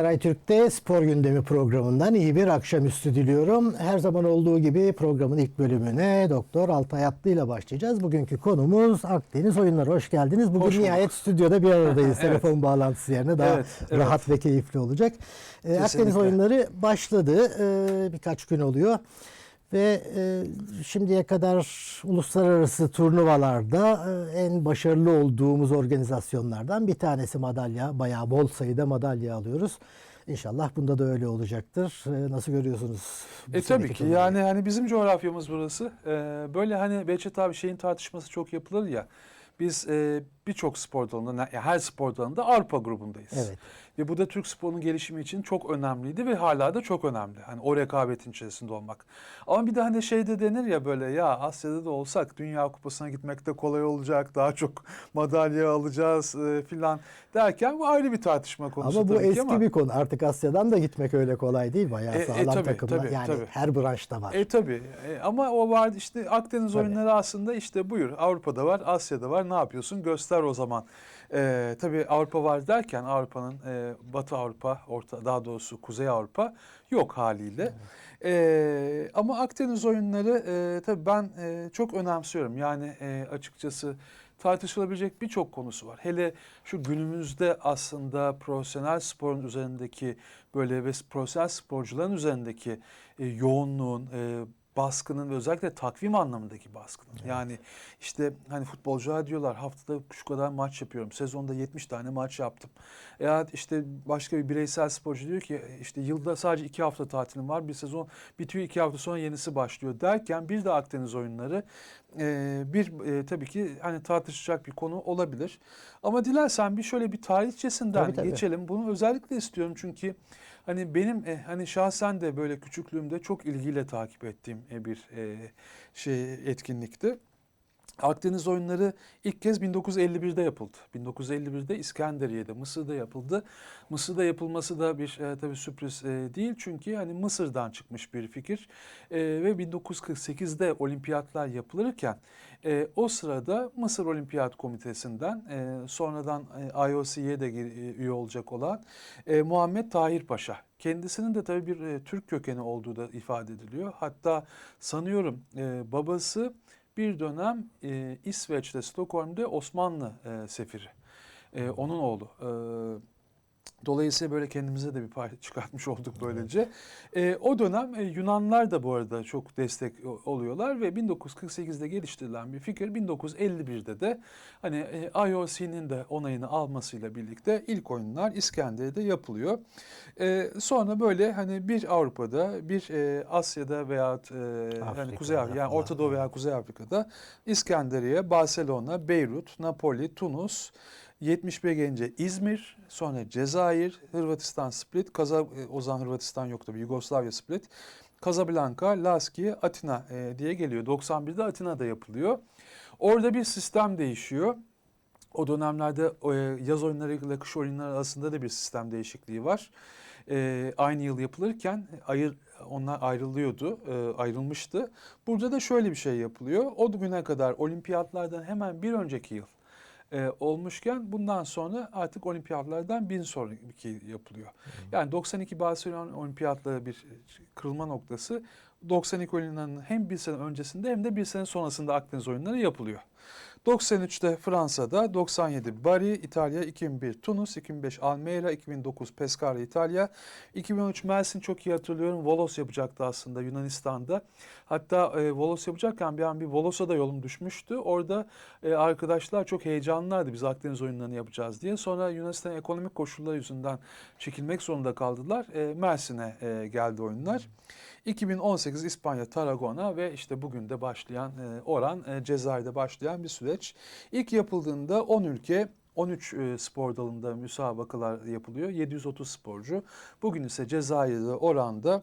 TRT Türk'te spor gündemi programından iyi bir akşamüstü diliyorum. Her zaman olduğu gibi programın ilk bölümüne Doktor Altay Atlı ile başlayacağız. Bugünkü konumuz Akdeniz oyunları. Hoş geldiniz. Bugün Hoş bulduk. nihayet stüdyoda bir aradayız. Evet. Telefon bağlantısı yerine daha Evet, evet. rahat ve keyifli olacak. Ee, Akdeniz oyunları başladı. Ee, birkaç gün oluyor. Ve e, şimdiye kadar uluslararası turnuvalarda e, en başarılı olduğumuz organizasyonlardan bir tanesi madalya. Bayağı bol sayıda madalya alıyoruz. İnşallah bunda da öyle olacaktır. E, nasıl görüyorsunuz? E tabii ki yani hani bizim coğrafyamız burası. Ee, böyle hani Behçet abi şeyin tartışması çok yapılır ya. Biz e, birçok spor dalında, her spor dalında Avrupa grubundayız. Evet. Ve bu da Türk sporunun gelişimi için çok önemliydi ve hala da çok önemli. Hani o rekabetin içerisinde olmak. Ama bir de hani şeyde denir ya böyle ya Asya'da da olsak Dünya Kupası'na gitmek de kolay olacak. Daha çok madalya alacağız e, filan derken bu ayrı bir tartışma konusu Ama bu eski ama. bir konu. Artık Asya'dan da gitmek öyle kolay değil. Bayağı E, e, sağlam tabii, takımlar. tabii, yani tabii. her branşta var. E tabii E, ama o vardı işte Akdeniz Tabii. oyunları aslında işte buyur Avrupa'da var Asya'da var ne yapıyorsun göster o zaman. E, tabii Avrupa var derken Avrupa'nın e, Batı Avrupa orta daha doğrusu Kuzey Avrupa yok haliyle. E, ama Akdeniz oyunları e, tabii ben e, çok önemsiyorum yani e, açıkçası tartışılabilecek birçok konusu var. Hele şu günümüzde aslında profesyonel sporun üzerindeki böyle ve profesyonel sporcuların üzerindeki e, yoğunluğun, e, baskının ve özellikle takvim anlamındaki baskının. Yani işte hani futbolcular diyorlar haftada şu kadar maç yapıyorum. Sezonda 70 tane maç yaptım. Ya işte başka bir bireysel sporcu diyor ki işte yılda sadece iki hafta tatilim var. Bir sezon bitiyor iki hafta sonra yenisi başlıyor derken bir de Akdeniz oyunları e, bir e, tabii ki hani tartışacak bir konu olabilir. Ama dilersen bir şöyle bir tarihçesinden Tabii, tabii. geçelim. Bunu özellikle istiyorum çünkü hani benim e, hani şahsen de böyle küçüklüğümde çok ilgiyle takip ettiğim e, bir e, şey etkinlikti. Akdeniz oyunları ilk kez 1951'de yapıldı. 1951'de İskenderiye'de, Mısır'da yapıldı. Mısır'da yapılması da bir e, tabii sürpriz e, değil çünkü hani Mısır'dan çıkmış bir fikir E, ve 1948'de olimpiyatlar yapılırken e, o sırada Mısır Olimpiyat Komitesi'nden e, sonradan e, IOC'ye de e, üye olacak olan e, Muhammed Tahir Paşa. Kendisinin de tabii bir e, Türk kökeni olduğu da ifade ediliyor. Hatta sanıyorum e, babası bir dönem e, İsveç'te, Stockholm'de Osmanlı e, sefiri. E, onun oğlu. E, dolayısıyla böyle kendimize de bir pay çıkartmış olduk böylece. E, o dönem e, Yunanlar da bu arada çok destek oluyorlar ve 1948'de geliştirilen bir fikir 1951'de de hani e, IOC'nin de onayını almasıyla birlikte ilk oyunlar İskenderiye'de yapılıyor. E, sonra böyle hani bir Avrupa'da, bir e, Asya'da veya e, hani Kuzey Afrika, yani. Orta Doğu veya Kuzey Afrika'da İskenderiye, Barcelona, Beyrut, Napoli, Tunus, 71 gelince İzmir, sonra Cezayir, Hırvatistan Split, Kaza, e, o zaman Hırvatistan yok tabii Yugoslavya Split, Casablanca, Laski, Atina e, diye geliyor. 91'de Atina'da yapılıyor. Orada bir sistem değişiyor. O dönemlerde e, yaz oyunları ile kış oyunları arasında da bir sistem değişikliği var. Aynı yıl yapılırken ayır, onlar ayrılıyordu, ayrılmıştı. Burada da şöyle bir şey yapılıyor. O güne kadar olimpiyatlardan hemen bir önceki yıl e, olmuşken bundan sonra artık olimpiyatlardan bir sonraki yapılıyor. Yani 92 Barcelona olimpiyatları bir kırılma noktası. 92 oyunlarının hem bir sene öncesinde hem de bir sene sonrasında Akdeniz oyunları yapılıyor. 93'te Fransa'da, 97 Bari, İtalya, 2001 Tunus, 2005 Almeida, 2009 Pescara, İtalya, 2013 Mersin çok iyi hatırlıyorum. Volos yapacaktı aslında Yunanistan'da. Hatta e, Volos yapacakken bir an bir Volos'a da yolum düşmüştü. Orada e, arkadaşlar çok heyecanlılardı biz Akdeniz oyunlarını yapacağız diye. Sonra Yunanistan ekonomik koşullar yüzünden çekilmek zorunda kaldılar. E, Mersin'e e, geldi oyunlar. 2018 İspanya Tarragona ve işte bugün de başlayan e, oran e, Cezayir'de başlayan bir süreç. İlk yapıldığında 10 ülke 13 e, spor dalında müsabakalar yapılıyor. 730 sporcu. Bugün ise Cezayir'de oranda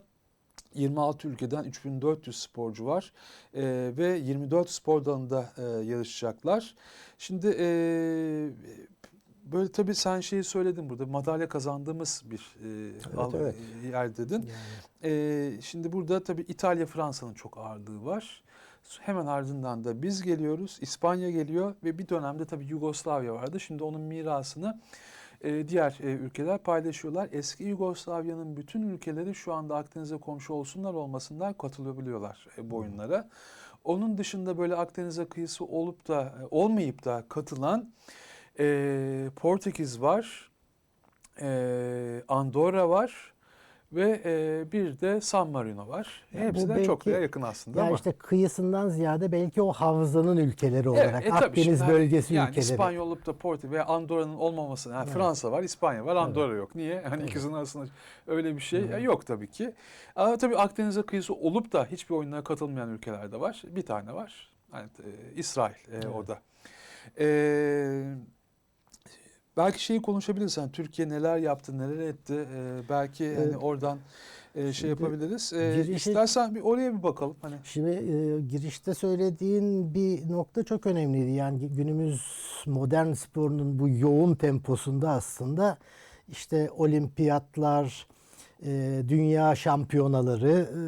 26 ülkeden 3400 sporcu var e, ve 24 spor dalında e, yarışacaklar. Şimdi e, böyle tabii sen şeyi söyledin burada madalya kazandığımız bir e, al- evet. yer dedin. Yani. Ee, şimdi burada tabii İtalya, Fransa'nın çok ağırlığı var. Hemen ardından da biz geliyoruz, İspanya geliyor ve bir dönemde tabii Yugoslavya vardı. Şimdi onun mirasını e, diğer e, ülkeler paylaşıyorlar. Eski Yugoslavya'nın bütün ülkeleri şu anda Akdeniz'e komşu olsunlar olmasınlar katılabiliyorlar e, bu oyunlara. Onun dışında böyle Akdeniz'e kıyısı olup da e, olmayıp da katılan e, Portekiz var, e, Andorra var ve e, bir de San Marino var. Ya Hepsi de çok da yakın aslında Ya ama. işte kıyısından ziyade belki o havzanın ülkeleri olarak e, tabii Akdeniz şimdi bölgesi yani ülkeleri. İspanyol'luk da Portekiz veya Andorra'nın olmaması. Yani Fransa var, İspanya var, Andorra yok. Niye? Hani Evet. ikisinin arasında öyle bir şey e, yok tabii ki. Ama tabii Akdeniz'e kıyısı olup da hiçbir oyunlara katılmayan ülkeler de var. Bir tane var. Yani, e, İsrail e, o da. E, belki şeyi konuşabiliriz. Yani Türkiye neler yaptı, neler etti. E, belki hani Evet. oradan e, şey Şimdi yapabiliriz. E, girişi- istersen bir oraya bir bakalım. Hani Şimdi e, girişte söylediğin bir nokta çok önemliydi. Yani günümüz modern sporunun bu yoğun temposunda aslında işte olimpiyatlar, e, dünya şampiyonaları, e,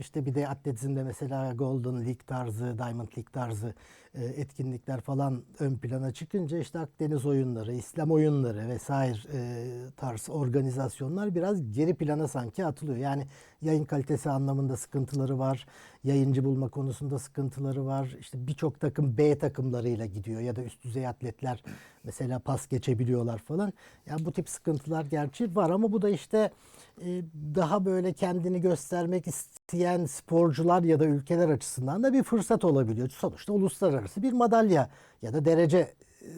işte bir de atletizmde mesela Golden League tarzı, Diamond League tarzı e, etkinlikler falan ön plana çıkınca işte Akdeniz oyunları, İslam oyunları vesaire e, tarz organizasyonlar biraz geri plana sanki atılıyor. Yani yayın kalitesi anlamında sıkıntıları var. Yayıncı bulma konusunda sıkıntıları var. İşte birçok takım B takımlarıyla gidiyor ya da üst düzey atletler mesela pas geçebiliyorlar falan. Yani bu tip sıkıntılar gerçi var ama bu da işte e, daha böyle kendini göstermek isteyen sporcular ya da ülkeler açısından da bir fırsat olabiliyor. Sonuçta uluslararası bir madalya ya da derece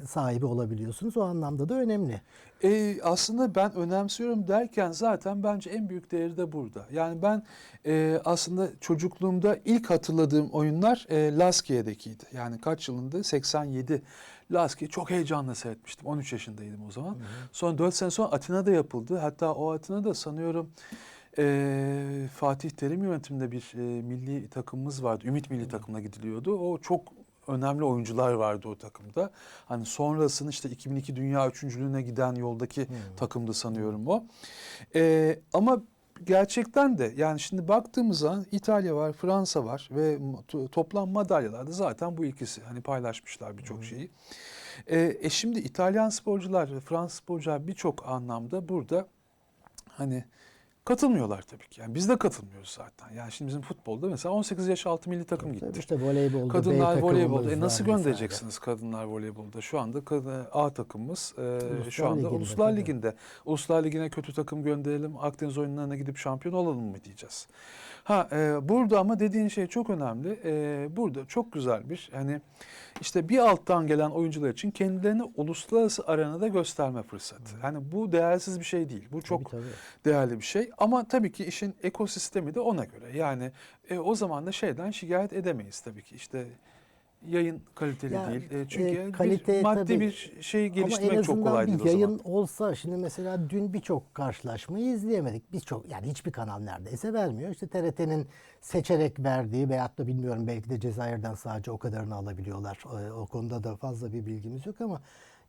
sahibi olabiliyorsunuz. O anlamda da önemli. E, aslında ben önemsiyorum derken zaten bence en büyük değeri de burada. Yani ben e, aslında çocukluğumda ilk hatırladığım oyunlar e, Laskiye'dekiydi. Yani kaç yılında? 87. Laskiye çok heyecanla seyretmiştim. 13 yaşındaydım o zaman. Sonra 4 sene sonra Atina'da yapıldı. Hatta o Atina'da sanıyorum e, Fatih Terim yönetiminde bir e, milli takımımız vardı. Ümit milli takımına gidiliyordu. O çok önemli oyuncular vardı o takımda. Hani sonrasını işte 2002 Dünya Üçüncülüğüne giden yoldaki takımdı sanıyorum o. E, ama gerçekten de yani şimdi baktığımız zaman İtalya var, Fransa var ve to- toplam madalyalarda zaten bu ikisi hani paylaşmışlar birçok şeyi. E, e şimdi İtalyan sporcular ve Fransız sporcular birçok anlamda burada hani katılmıyorlar tabii ki. Yani biz de katılmıyoruz zaten. Yani şimdi bizim futbolda mesela 18 yaş altı milli takım gitti. Tabii işte voleybolda Kadınlar voleybolda. E nasıl göndereceksiniz kadınlar voleybolda? Şu anda kadın, A takımımız e, Uluslar şu anda Ligi'nde Uluslar tabii. Ligi'nde. Uluslar Ligi'ne kötü takım gönderelim. Akdeniz oyunlarına gidip şampiyon olalım mı diyeceğiz. Ha e, burada ama dediğin şey çok önemli. E, burada çok güzel bir hani işte bir alttan gelen oyuncular için kendilerini uluslararası arenada gösterme fırsatı. Hani bu değersiz bir şey değil. Bu çok Tabii, tabii. değerli bir şey. Ama tabii ki işin ekosistemi de ona göre. Yani e, o zaman da şeyden şikayet edemeyiz tabii ki. İşte yayın kaliteli Ya, değil. E, e, çünkü kalite bir maddi tabii. bir şeyi Ama en geliştirmek çok azından kolay değil bir o zaman. yayın olsa şimdi mesela dün birçok karşılaşmayı izleyemedik. Birçok yani hiçbir kanal neredeyse vermiyor. İşte TRT'nin seçerek verdiği veyahut da bilmiyorum belki de Cezayir'den sadece o kadarını alabiliyorlar. O, o konuda da fazla bir bilgimiz yok ama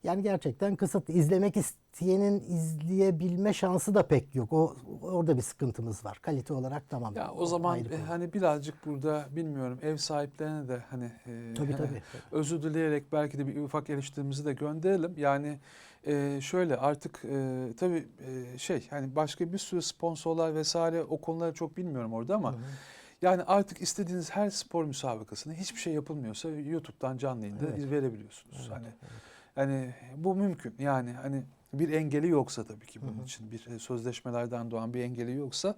yani gerçekten kısıtlı. İzlemek isteyenin izleyebilme şansı da pek yok. O orada bir sıkıntımız var. Kalite olarak tamam. Ya o zaman e, hani birazcık burada bilmiyorum ev sahiplerine de hani e, tabii tabii. özür dileyerek belki de bir ufak eleştirimizi de gönderelim. Yani e, şöyle artık e, tabii e, şey hani başka bir sürü sponsorlar vesaire o konuları çok bilmiyorum orada ama yani artık istediğiniz her spor müsabakasını hiçbir şey yapılmıyorsa YouTube'dan canlı yayında Evet. verebiliyorsunuz. hani yani bu mümkün. Yani hani bir engeli yoksa tabii ki bunun için bir e, sözleşmelerden doğan bir engeli yoksa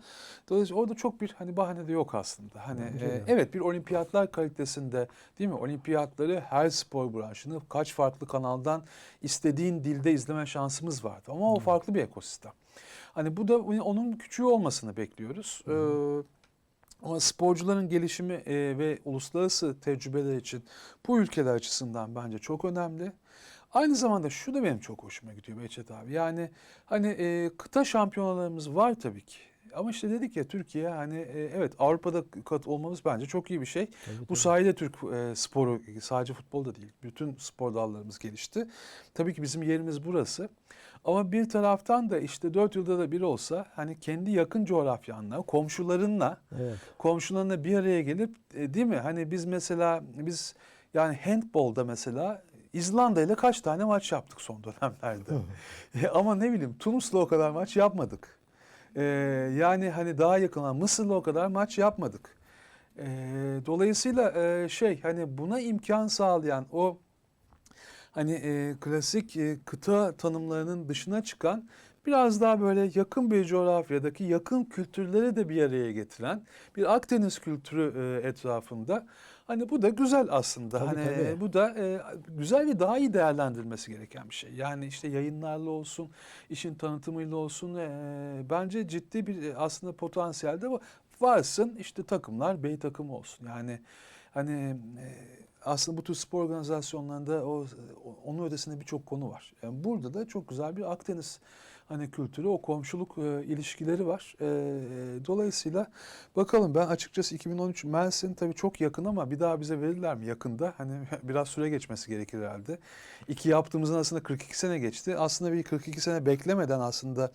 dolayısıyla orada çok bir hani bahane de yok aslında. Hani e, evet bir olimpiyatlar kalitesinde değil mi? Olimpiyatları her spor branşını kaç farklı kanaldan istediğin dilde izleme şansımız vardı. Ama o farklı bir ekosistem. Hani bu da onun küçüğü olmasını bekliyoruz. Ee, ama sporcuların gelişimi e, ve uluslararası tecrübeler için bu ülkeler açısından bence çok önemli. Aynı zamanda şu da benim çok hoşuma gidiyor Behçet abi. Yani hani e, kıta şampiyonalarımız var tabii ki. Ama işte dedik ya Türkiye hani e, evet Avrupa'da kat olmamız bence çok iyi bir şey. Bu sayede Türk e, sporu sadece futbolda değil bütün spor dallarımız gelişti. Tabii ki bizim yerimiz burası. Ama bir taraftan da işte dört yılda da bir olsa hani kendi yakın coğrafyanla, komşularınla Evet. komşularına bir araya gelip e, değil mi? Hani biz mesela biz yani handbolda mesela İzlanda ile kaç tane maç yaptık son dönemlerde. E, Ama ne bileyim Tunus'la o kadar maç yapmadık. E, yani hani daha yakın olan Mısır'la o kadar maç yapmadık. E, dolayısıyla e, şey hani buna imkan sağlayan o hani e, klasik e, kıta tanımlarının dışına çıkan biraz daha böyle yakın bir coğrafyadaki yakın kültürleri de bir araya getiren bir Akdeniz kültürü e, etrafında hani bu da güzel aslında. Tabii, hani tabii. bu da e, güzel ve daha iyi değerlendirilmesi gereken bir şey. Yani işte yayınlarla olsun, işin tanıtımıyla olsun e, bence ciddi bir e, aslında potansiyel de var. Varsın işte takımlar bey takımı olsun. Yani hani e, aslında bu tür spor organizasyonlarında o onun ötesinde birçok konu var. Yani burada da çok güzel bir Akdeniz hani kültürü, o komşuluk e, ilişkileri var. E, dolayısıyla bakalım ben açıkçası 2013 Mersin tabii çok yakın ama bir daha bize verirler mi yakında? Hani biraz süre geçmesi gerekir herhalde. İki yaptığımızın aslında 42 sene geçti. Aslında bir 42 sene beklemeden aslında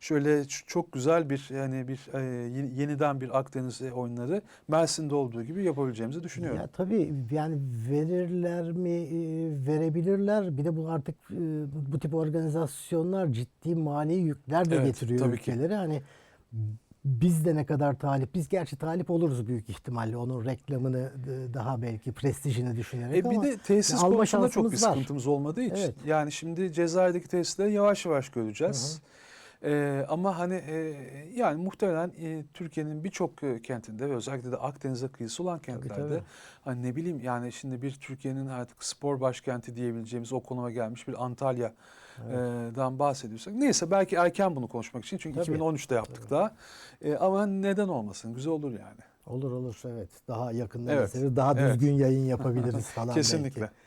şöyle çok güzel bir yani bir e, yeni- yeniden bir Akdeniz oyunları Mersin'de olduğu gibi yapabileceğimizi düşünüyorum. Ya tabii yani verirler mi, e, verebilirler. Bir de bu artık e, bu tip organizasyonlar ciddi mali yükler de Evet, getiriyor tabii ki. ülkelere. Hani biz de ne kadar talip, biz gerçi talip oluruz büyük ihtimalle onun reklamını daha belki prestijini düşünerek E bir ama de tesis konusunda çok bir var. sıkıntımız olmadığı için. Evet. Yani şimdi Cezayir'deki tesisleri yavaş yavaş göreceğiz. E, ama hani e, yani muhtemelen e, Türkiye'nin birçok e, kentinde ve özellikle de Akdeniz'e kıyısı olan kentlerde tabii. hani ne bileyim yani şimdi bir Türkiye'nin artık spor başkenti diyebileceğimiz o konuma gelmiş bir Antalya'dan bahsediyorsak. Neyse belki erken bunu konuşmak için çünkü Tabii. 2013'te yaptık daha. E, ama neden olmasın? Güzel olur yani. olur olur evet. Daha yakından Evet, daha evet. düzgün yayın yapabiliriz falan Kesinlikle. belki.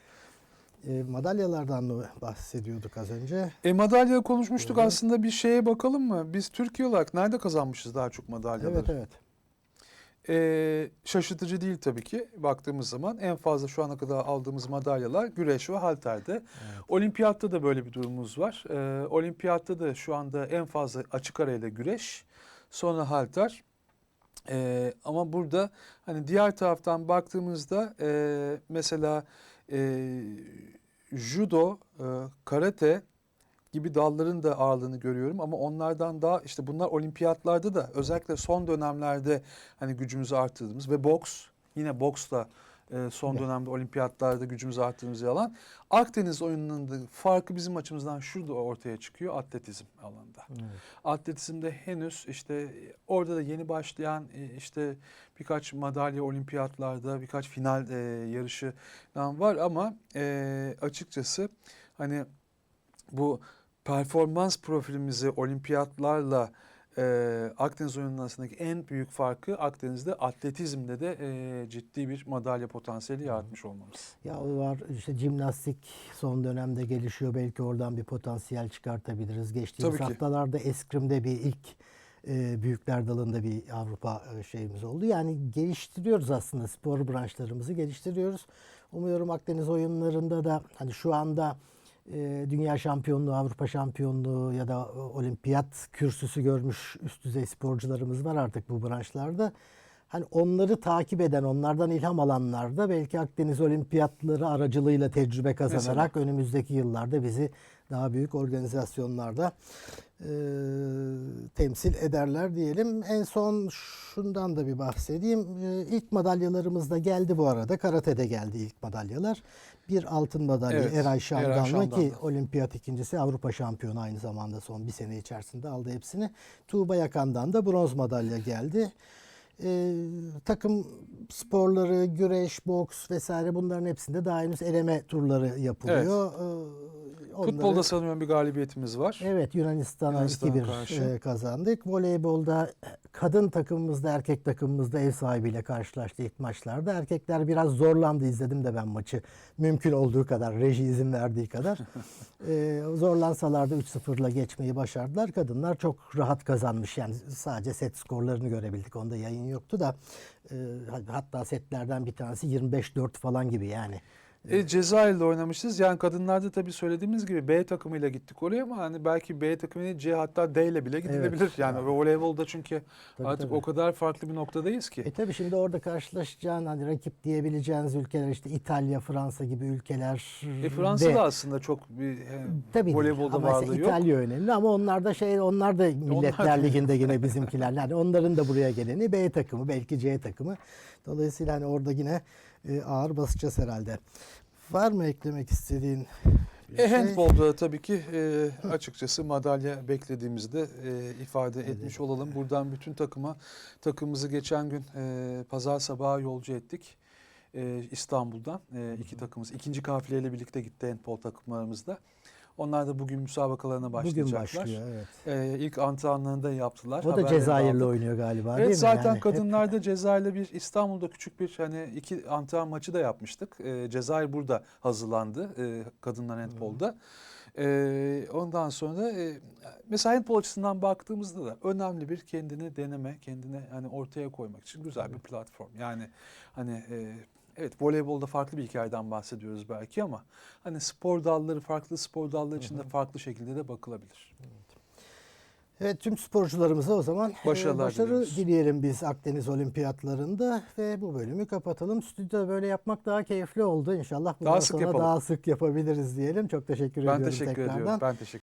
E, madalyalardan mı bahsediyorduk az önce? E madalya konuşmuştuk hı. aslında bir şeye bakalım mı? Biz Türkiye olarak nerede kazanmışız daha çok madalyaları? Evet evet. E, şaşırtıcı değil tabii ki baktığımız zaman en fazla şu ana kadar aldığımız madalyalar güreş ve halterde. Olimpiyatta da böyle bir durumumuz var. E, olimpiyatta da şu anda en fazla açık arayla güreş, sonra halter. E, ama burada hani diğer taraftan baktığımızda e, mesela e, judo, e, karate gibi dalların da ağırlığını görüyorum ama onlardan daha işte bunlar olimpiyatlarda da özellikle son dönemlerde hani gücümüzü arttırdığımız ve boks yine boksla e, son Evet. dönemde olimpiyatlarda gücümüzü arttırdığımız bir alan. Akdeniz oyununun da farkı bizim açımızdan şurada ortaya çıkıyor atletizm alanında. Atletizmde henüz işte orada da yeni başlayan e, işte birkaç madalya olimpiyatlarda birkaç final e, yarışı var ama e, açıkçası hani bu performans profilimizi olimpiyatlarla e, Akdeniz oyununun arasındaki en büyük farkı Akdeniz'de atletizmde de e, ciddi bir madalya potansiyeli yaratmış olmamız. Ya o var işte jimnastik son dönemde gelişiyor. Belki oradan bir potansiyel çıkartabiliriz. Geçtiğimiz Tabii ki. haftalarda eskrimde bir ilk e, büyükler dalında bir Avrupa e, şeyimiz oldu. Yani geliştiriyoruz aslında spor branşlarımızı geliştiriyoruz. Umuyorum Akdeniz oyunlarında da hani şu anda e, dünya şampiyonluğu, Avrupa şampiyonluğu ya da olimpiyat kürsüsü görmüş üst düzey sporcularımız var artık bu branşlarda. Hani onları takip eden, onlardan ilham alanlar da belki Akdeniz olimpiyatları aracılığıyla tecrübe kazanarak önümüzdeki yıllarda bizi daha büyük organizasyonlarda e, temsil ederler diyelim. En son şundan da bir bahsedeyim. E, ilk madalyalarımız da geldi bu arada. Karate'de geldi ilk madalyalar. Bir altın madalya Evet, Eray Şamdanlı ki olimpiyat ikincisi Avrupa şampiyonu aynı zamanda son bir sene içerisinde aldı hepsini. Tuğba Yakan'dan da bronz madalya geldi. Ee, takım sporları, güreş, boks vesaire bunların hepsinde daha henüz eleme turları yapılıyor. Ee, onları- Futbolda sanıyorum bir galibiyetimiz var. Evet Yunanistan'a Yunanistan'a 2-1 karşı. e, kazandık. Voleybolda kadın takımımızda erkek takımımızda ev sahibiyle karşılaştı ilk maçlarda. Erkekler biraz zorlandı izledim de ben maçı. Mümkün olduğu kadar reji izin verdiği kadar. e, zorlansalar da 3-0'la geçmeyi başardılar. Kadınlar çok rahat kazanmış. Yani sadece set skorlarını görebildik. Onda yayın yoktu da e, hatta setlerden bir tanesi 25-4 falan gibi yani. E, Cezayir'le oynamışız. Yani kadınlarda tabii söylediğimiz gibi B takımıyla gittik oraya ama hani belki B takımıyla C hatta D ile bile gidilebilir. Yani Yani. voleybolda çünkü Tabii, artık tabii. o kadar farklı bir noktadayız ki. E tabii şimdi orada karşılaşacağın hani rakip diyebileceğiniz ülkeler işte İtalya, Fransa gibi ülkeler. E, Fransa de- da aslında çok bir e, Tabii voleybolda ama varlığı yok. İtalya önemli ama onlar da şey onlar da Milletler da- Ligi'nde yine bizimkiler. Yani onların da buraya geleni B takımı belki C takımı. Dolayısıyla hani orada yine e, ağır basacağız herhalde. Var mı eklemek istediğin bir E, şey? handbolda da tabii ki e, açıkçası madalya beklediğimizde e, ifade etmiş olalım. Buradan bütün takıma takımımızı geçen gün e, pazar sabahı yolcu ettik. E, İstanbul'dan e, iki takımımız ikinci kafileyle birlikte gitti handbol takımlarımız da. Onlar da bugün müsabakalarına Bugün başlayacaklar. başlıyor evet. E, ilk antrenmanlarını da yaptılar. O da Cezayir'le oynuyor galiba değil Evet mi? zaten Yani hep- kadınlarda Cezayir'le bir İstanbul'da küçük bir hani iki antrenman maçı da yapmıştık. Ee, Cezayir burada hazırlandı e, kadınlar handbolda. Ee, ondan sonra e, mesela handbol açısından baktığımızda da önemli bir kendini deneme, kendini hani ortaya koymak için güzel bir platform. Yani hani e, evet voleybolda farklı bir hikayeden bahsediyoruz belki ama hani spor dalları farklı spor dalları içinde farklı şekilde de bakılabilir. Evet tüm sporcularımıza o zaman e, Başarılar başarı diliyoruz. dileyelim biz Akdeniz Olimpiyatlarında ve bu bölümü kapatalım. Stüdyoda böyle yapmak daha keyifli oldu. İnşallah bundan Daha sık sonra yapalım. daha sık yapabiliriz diyelim. Çok teşekkür Ben ediyorum teşekkür tekrardan. ediyorum. Ben teşekkür